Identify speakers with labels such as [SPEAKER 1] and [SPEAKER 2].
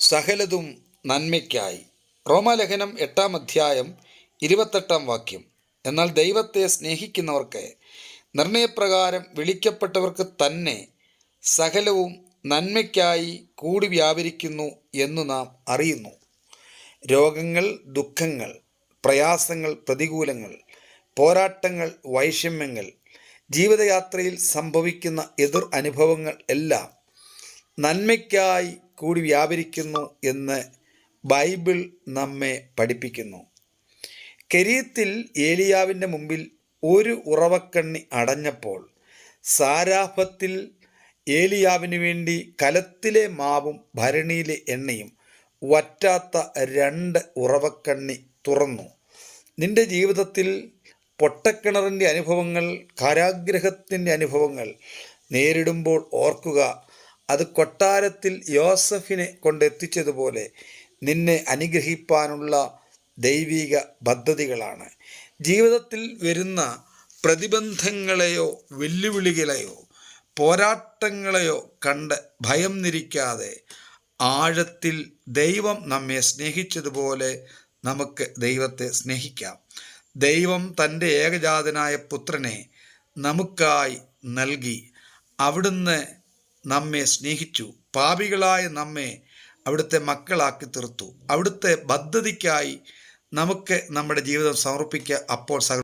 [SPEAKER 1] സകലതും നന്മയ്ക്കായി. റോമാലേഖനം എട്ടാം അധ്യായം ഇരുപത്തെട്ടാം വാക്യം. എന്നാൽ ദൈവത്തെ സ്നേഹിക്കുന്നവർക്ക് നിർണയപ്രകാരം വിളിക്കപ്പെട്ടവർക്ക് തന്നെ സകലവും നന്മയ്ക്കായി കൂടി വ്യാപരിക്കുന്നു എന്ന് നാം അറിയുന്നു. രോഗങ്ങൾ ദുഃഖങ്ങൾ പ്രയാസങ്ങൾ പ്രതികൂലങ്ങൾ പോരാട്ടങ്ങൾ വൈഷമ്യങ്ങൾ ജീവിതയാത്രയിൽ സംഭവിക്കുന്ന എതിർ അനുഭവങ്ങൾ എല്ലാം നന്മയ്ക്കായി കൂടി വ്യാപരിക്കുന്നു എന്ന് ബൈബിൾ നമ്മെ പഠിപ്പിക്കുന്നു. കെരീത്തിൽ ഏലിയാവിന്റെ മുമ്പിൽ ഒരു ഉറവക്കണ്ണി അടഞ്ഞപ്പോൾ സാരാഫത്തിൽ ഏലിയാവിന് വേണ്ടി കലത്തിലെ മാവും ഭരണിയിലെ എണ്ണയും വറ്റാത്ത രണ്ട് ഉറവക്കണ്ണി തുറന്നു. നിന്റെ ജീവിതത്തിൽ പൊട്ടക്കിണറിന്റെ അനുഭവങ്ങൾ കാരാഗ്രഹത്തിന്റെ അനുഭവങ്ങൾ നേരിടുമ്പോൾ ഓർക്കുക. അത് കൊട്ടാരത്തിൽ യോസഫിനെ കൊണ്ടെത്തിച്ചതുപോലെ നിന്നെ അനുഗ്രഹിപ്പാനുള്ള ദൈവിക പദ്ധതികളാണ്. ജീവിതത്തിൽ വരുന്ന പ്രതിബന്ധങ്ങളെയോ വെല്ലുവിളികളെയോ പോരാട്ടങ്ങളെയോ കണ്ട് ഭയം നിരിക്കാതെ ആഴത്തിൽ ദൈവം നമ്മെ സ്നേഹിച്ചതുപോലെ നമുക്ക് ദൈവത്തെ സ്നേഹിക്കാം. ദൈവം തന്റെ ഏകജാതനായ പുത്രനെ നമുക്കായി നൽകി അവിടുന്ന് നമ്മെ സ്നേഹിച്ചു. പാപികളായ നമ്മെ അവിടുത്തെ മക്കളാക്കി തീർത്തു. അവിടുത്തെ പദ്ധതിക്കായി നമുക്ക് നമ്മുടെ ജീവിതം സമർപ്പിക്കുക അപ്പോൾ സകല